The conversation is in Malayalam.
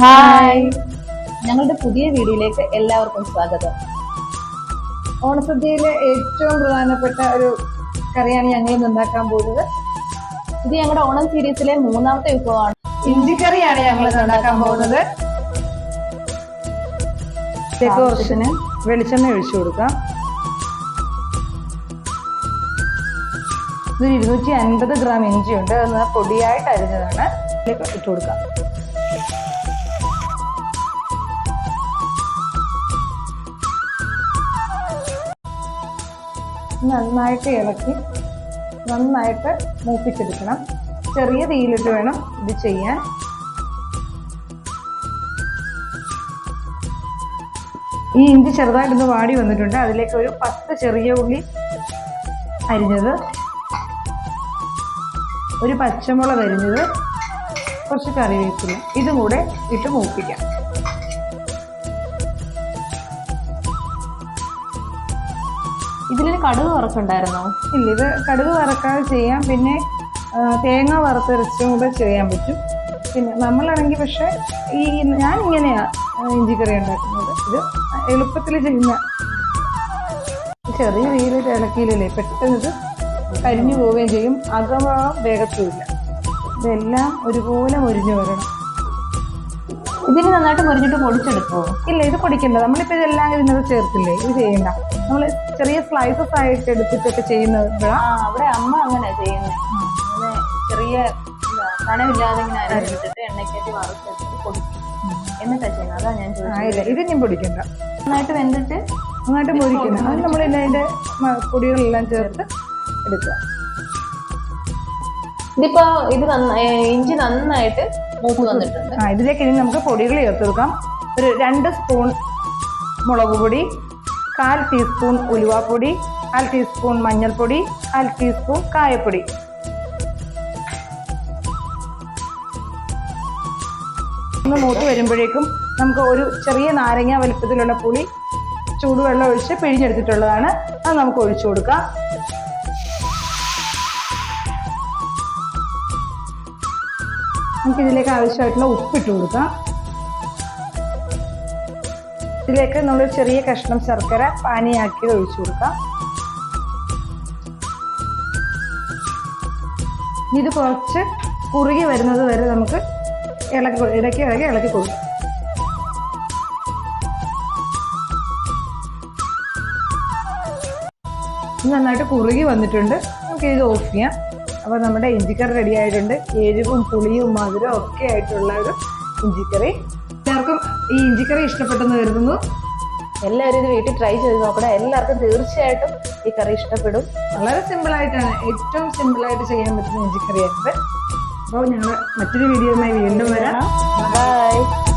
ഹായ് ഞങ്ങളുടെ പുതിയ വീഡിയോയിലേക്ക് എല്ലാവർക്കും സ്വാഗതം. ഓണസദ്യയിലെ ഏറ്റവും പ്രധാനപ്പെട്ട ഒരു കറിയാണ് ഞങ്ങൾ ഉണ്ടാക്കാൻ പോകുന്നത്. ഇത് ഞങ്ങളുടെ ഓണം സീരീസിലെ മൂന്നാമത്തെ വിഭവമാണ്. ഇഞ്ചിക്കറിയാണ് ഞങ്ങൾ ഉണ്ടാക്കാൻ പോകുന്നത്. ഇതിലേക്ക് കുറച്ച് വെളിച്ചെണ്ണ ഒഴിച്ചു കൊടുക്കാം. ഇത് ഇരുന്നൂറ്റി അൻപത് ഗ്രാം ഇഞ്ചിയുണ്ട്. അത് പൊടിയായിട്ട് അരിഞ്ഞതാണ്. ഇട്ട് കൊടുക്കാം. നന്നായിട്ട് ഇളക്കി നന്നായിട്ട് മൂപ്പിച്ചെടുക്കണം. ചെറിയ തീയിലിട്ട് വേണം ഇത് ചെയ്യാൻ. ഈ ഇഞ്ചി ചെറുതായിട്ടൊന്ന് വാടി വന്നിട്ടുണ്ട്. അതിലേക്ക് ഒരു പത്ത് ചെറിയ ഉള്ളി അരിഞ്ഞത് ഒരു പച്ചമുളക് അരിഞ്ഞത് കുറച്ച് കറിവേപ്പില. ഇതും കൂടെ ഇട്ട് മൂപ്പിക്കാം. ഇതിലൊരു കടുക് വറക്കുണ്ടായിരുന്നോ? ഇല്ല ഇത് കടുക് വറക്കാതെ ചെയ്യാം. പിന്നെ തേങ്ങ വറുത്തരച്ചും കൂടെ ചെയ്യാൻ പറ്റും. പിന്നെ നമ്മളാണെങ്കിൽ പക്ഷെ ഈ ഞാൻ ഇങ്ങനെയാണ് ഇഞ്ചി ഇഞ്ചിക്കറി ഉണ്ടാക്കുന്നത്. ഇത് എളുപ്പത്തിൽ ചെയ്യുന്ന ചെറിയ രീതിയിൽ ഇളക്കിയില്ലേ പെട്ടെന്ന് ഇത് കരിഞ്ഞു പോവുകയും ചെയ്യും. അകഭാഗം വേഗത്തുമില്ല ഇതെല്ലാം ഒരുപോലെ മുരിഞ്ഞു വരണം. ഇതിന് നന്നായിട്ട് മുരിഞ്ഞിട്ട് പൊടിച്ചെടുക്കുമോ ഇല്ല ഇത് പൊടിക്കണ്ട. നമ്മളിപ്പോൾ ഇതെല്ലാം ഇതിനകത്ത് ചേർത്തില്ലേ? ഇത് ചെയ്യണ്ട. നമ്മൾ ചെറിയ സ്ലൈസസ് ആയിട്ട് എടുത്തിട്ടൊക്കെ ചെയ്യുന്നത് ആ അവിടെ അമ്മ അങ്ങനെ ചെയ്യുന്നത് ചെറിയ കണമില്ലാതെ ഇങ്ങനെ അരിഞ്ഞിട്ടിട്ട് എണ്ണയ്ക്കകത്ത് വറുത്തെടുത്ത് പൊടിക്കും. എന്നിട്ടാ ചെയ്യുന്നത്? അതാ ഞാൻ ചോദിച്ചത്. ആയില്ല ഇത് ഇനി പൊടിക്കണ്ട. നന്നായിട്ട് വെന്തിട്ട് നന്നായിട്ട് മുരിക്കണം. അത് നമ്മൾ ഇതിന്റെ പൊടികളെല്ലാം ചേർത്ത് എടുക്കുക. ഇതിപ്പോ ഇത് ഇഞ്ചി നന്നായിട്ട് ആ ഇതിലേക്ക് ഇനി നമുക്ക് പൊടികൾ ചേർത്ത് കൊടുക്കാം. ഒരു രണ്ട് സ്പൂൺ മുളക് പൊടി കാൽ ടീസ്പൂൺ ഉലുവാപ്പൊടി കാൽ ടീസ്പൂൺ മഞ്ഞൾപ്പൊടി കാൽ ടീസ്പൂൺ കായപ്പൊടി. ഒന്ന് മൂത്ത് വരുമ്പോഴേക്കും നമുക്ക് ഒരു ചെറിയ നാരങ്ങ വലുപ്പത്തിലുള്ള പുളി ചൂടുവെള്ളം ഒഴിച്ച് പിഴിഞ്ഞെടുത്തിട്ടുള്ളതാണ്. അത് നമുക്ക് ഒഴിച്ചു കൊടുക്കാം. നമുക്ക് ഇതിലേക്ക് ആവശ്യമായിട്ടുള്ള ഉപ്പിട്ട് കൊടുക്കാം. ഇതിലേക്ക് നമ്മൾ ചെറിയ കഷ്ണം ശർക്കര പാനിയാക്കി ഒഴിച്ചു കൊടുക്കാം. ഇത് കുറച്ച് കുറുകി വരുന്നത് വരെ നമുക്ക് ഇളക്കി ഇടയ്ക്ക് ഇളകി ഇളക്കി കൊടുക്കാം. നന്നായിട്ട് കുറുകി വന്നിട്ടുണ്ട്. നമുക്ക് ഇത് ഓഫ് ചെയ്യാം. അപ്പോൾ നമ്മുടെ ഇഞ്ചിക്കറി റെഡി ആയിട്ടുണ്ട്. എരിവും പുളിയും മധുരവും ഒക്കെ ആയിട്ടുള്ള ഒരു ഇഞ്ചിക്കറി. എല്ലാവർക്കും ഈ ഇഞ്ചിക്കറി ഇഷ്ടപ്പെട്ടെന്ന് കരുതുന്നു. എല്ലാവരും ഇത് വീട്ടിൽ ട്രൈ ചെയ്ത് നോക്കണം. എല്ലാവർക്കും തീർച്ചയായിട്ടും ഈ കറി ഇഷ്ടപ്പെടും. വളരെ സിമ്പിളായിട്ടാണ് ഏറ്റവും സിമ്പിളായിട്ട് ചെയ്യാൻ പറ്റുന്ന ഇഞ്ചിക്കറിയായിട്ട് അപ്പോൾ ഞങ്ങൾ മറ്റൊരു വീഡിയോയുമായി വീണ്ടും വരാം. ബൈ